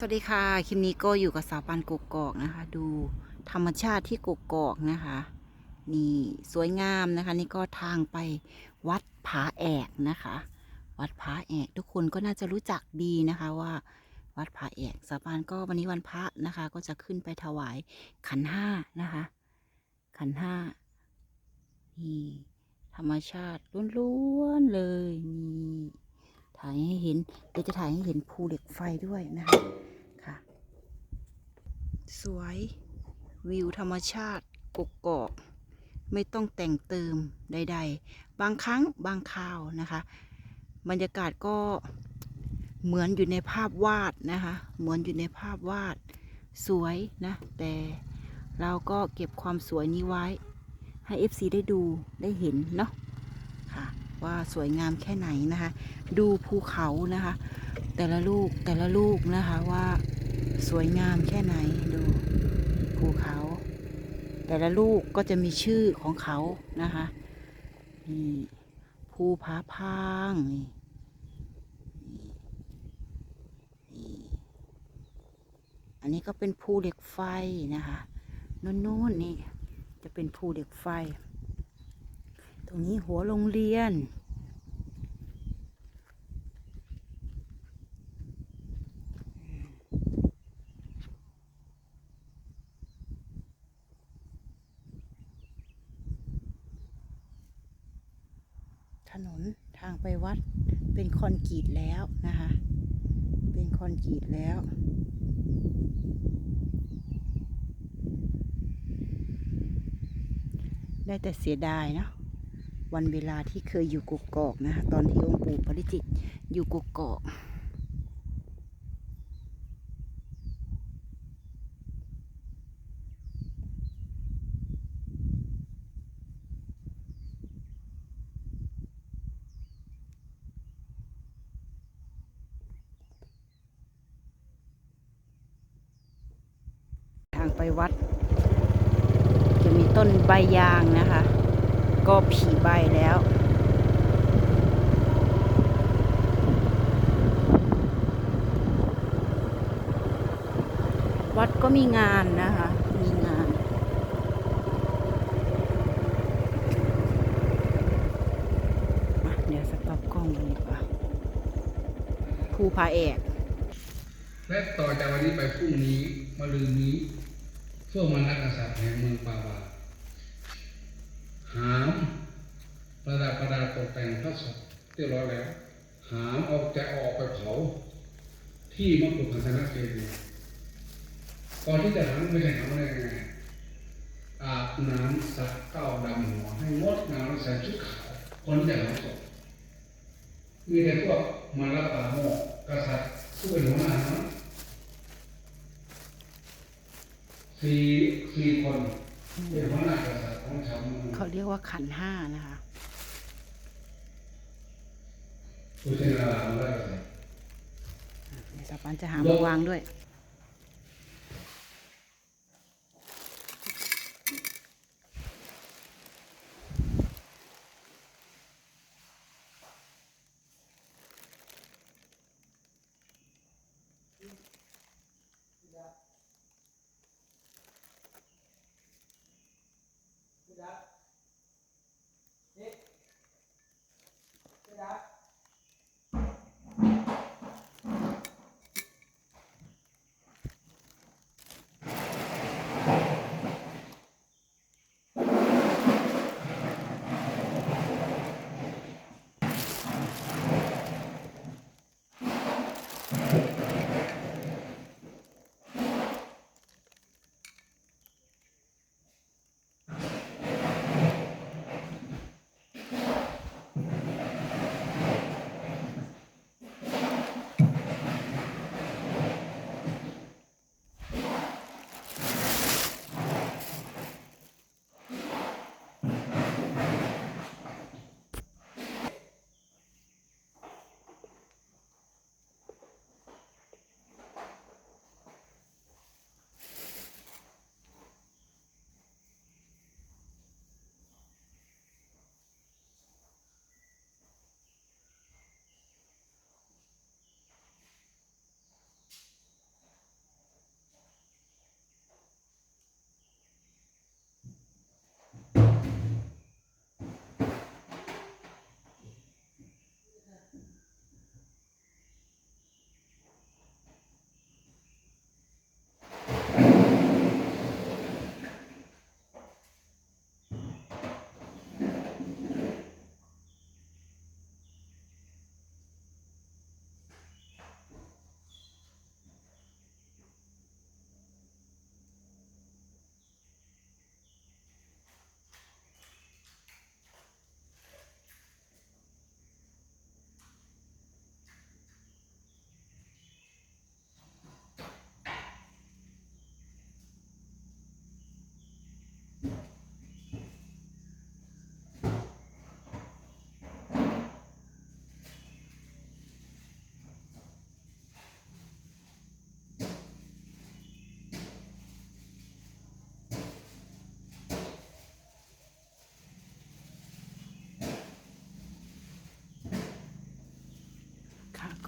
สวัสดีค่ะ คลิปนี้ก็อยู่กับสาวปันกกอกนะคะ ดูธรรมชาติที่กกอกนะคะ นี่สวยงามนะคะ นี่ก็ทางไปวัดผาแอกนะคะ วัดผาแอกทุกคนก็น่าจะรู้จักดีนะคะว่า วัดผาแอกสาวปันก็วันนี้วันพระนะคะ ก็จะขึ้นไปถวายขันห้านะคะ ขันห้านี่ธรรมชาติล้วนๆเลยนี่ถ่ายให้เห็นเดี๋ยวจะถ่ายให้เห็นภูเหล็กไฟด้วยนะคะค่ะ สวย วิวธรรมชาติกกกอกไม่ต้องแต่งเติมใด ๆ บางครั้งบางคราวนะคะ บรรยากาศก็เหมือนอยู่ในภาพวาดนะคะ เหมือนอยู่ในภาพวาดสวยนะ แต่เราก็เก็บความสวยนี้ไว้ ให้ FC ได้ดูได้เห็นเนาะค่ะ ว่าสวยงามแค่ไหนนะคะ ดูภูเขานะคะ แต่ละลูกแต่ละลูกนะคะว่า สวยงามแค่ไหนดูภูเขา แต่ละลูกก็จะมีชื่อของเขานะคะนี่ภูผาพางนี่นี่อันนี้ก็เป็นภูเหล็กไฟนะคะนู้นๆนี่จะเป็นภูเหล็กไฟ ตรงนี้หัวโรงเรียน นนทางไปวัดเป็นคอนกรีตแล้วนะคะ เป็นคอนกรีตแล้วได้แต่เสียดายเนาะวันเวลาที่เคยอยู่กุกกอกนะคะตอนที่องค์ปู่ปริจิตอยู่กุกกอก ไปวัด จะมีต้นใบยางนะคะ ก็ผีใบแล้ววัดก็มีงานนะคะ มีงาน เดี๋ยวสต็อปกล้องดีกว่าภูผาแอก และต่อจากวันนี้ไปพรุ่งนี้มะรืนนี้ ช่วงมนักษัตริย์แห่งเมืองปาวาหามประดับประดาตกแต่งพระศพเรียบร้อยแล้ว หามออกจะออกไปเผา ที่มกุฎพันธนเจดีย์ก่อนที่จะหามไม่ใช่หามอะไรไงอาบน้ำสระเก้าดำหัวให้งดงามใส่ชุดขาวคนที่จะหามศพมีแต่พวกมาลาปาโมกกษัตริย์ผู้เป็นหัวหน้านะ สี่สี่คนเป็นหัวหน้ากษัตริย์ของชาวเมืองเขาเรียกว่าขันห้านะคะผู้ชนะมาได้กษัตริย์เดี๋ยวสปันจะหามาวางด้วย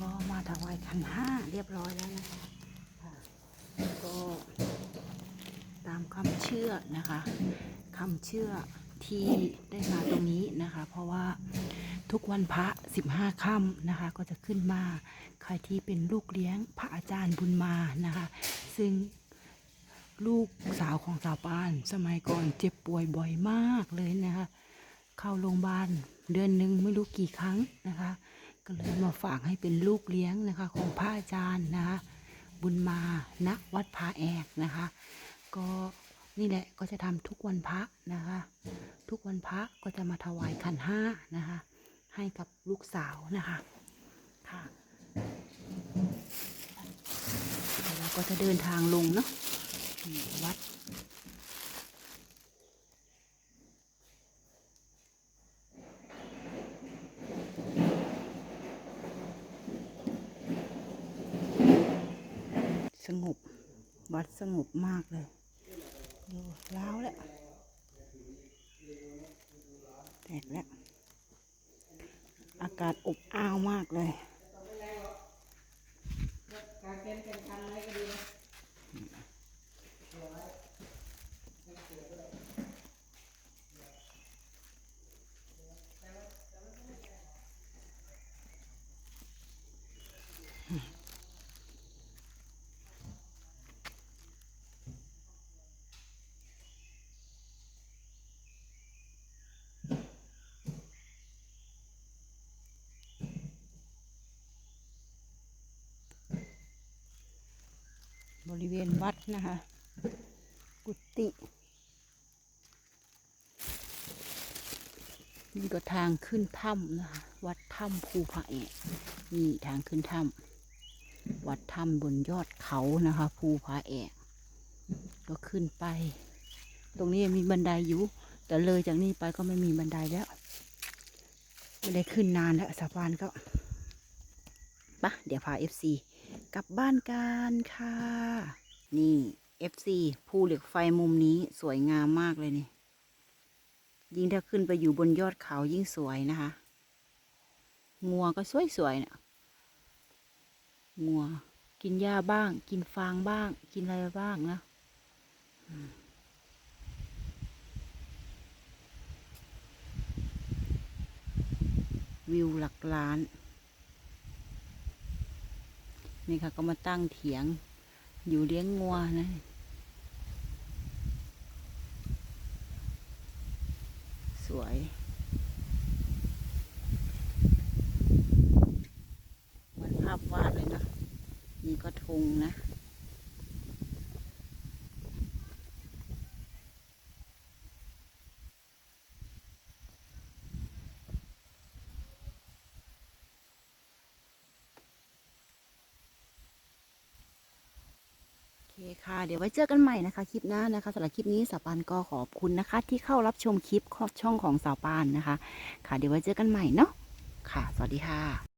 ก็มาถวายขันห้าเรียบร้อยแล้วนะคะก็ตามคำเชื่อนะคะคำเชื่อที่ได้มาตรงนี้นะคะ เพราะว่าทุกวันพระ 15ค่ำนะคะ ก็จะขึ้นมาใครที่เป็นลูกเลี้ยงพระอาจารย์บุญมานะคะ ซึ่งลูกสาวของสาวปาน สมัยก่อนเจ็บป่วยบ่อยมากเลยนะคะ เข้าโรงพยาบาลเดือนหนึ่งไม่รู้กี่ครั้งนะคะ ก็เลยมาฝากให้เป็นลูกเลี้ยงนะคะ ของพระอาจารย์นะคะ บุญมาณวัดพาแอกนะคะ ก็นี่แหละก็จะทำทุกวันพระนะคะ ทุกวันพระก็จะมาถวายขันห้านะคะ ให้กับลูกสาวนะคะค่ะแล้วก็จะเดินทางลงเนาะอืมวัด สงบ วัด สงบมากเลย ดูล้าวแล้ว แตกแล้ว อากาศอบอ้าวมากเลย บริเวณวัดนะคะ กุฏินี่ก็ทางขึ้นถ้ำนะคะ วัดถ้ำภูผาแอกนี่ทางขึ้นถ้ำวัดถ้ำบนยอดเขานะคะ ภูผาแอกก็ขึ้นไป ตรงนี้มีบันไดอยู่ แต่เลยจากนี้ไปก็ไม่มีบันไดแล้ว ไม่ได้ขึ้นนานแล้วสะพานก็ปะเดี๋ยวพาเอฟซี กลับบ้านกันค่ะ นี่ FC ภูเหล็กไฟมุมนี้สวยงามมากเลยนี่ ยิ่งถ้าขึ้นไปอยู่บนยอดเขายิ่งสวยนะคะ งัวก็สวยๆนะงัว กินหญ้าบ้าง กินฟางบ้าง กินอะไรบ้างนะวิวหลักล้าน นี่ค่ะ ก็มาตั้งเถียง อยู่เลี้ยงงัวนะสวยเหมือนภาพวาดเลยนะนี่ก็ทงนะ ค่ะ เดี๋ยวไว้เจอกันใหม่นะคะคลิปหน้านะคะสำหรับคลิปนี้สาวปานก็ขอบคุณนะคะ ที่เข้ารับชมคลิปช่องของสาวปานนะคะ ค่ะ เดี๋ยวไว้เจอกันใหม่เนาะค่ะ สวัสดีค่ะ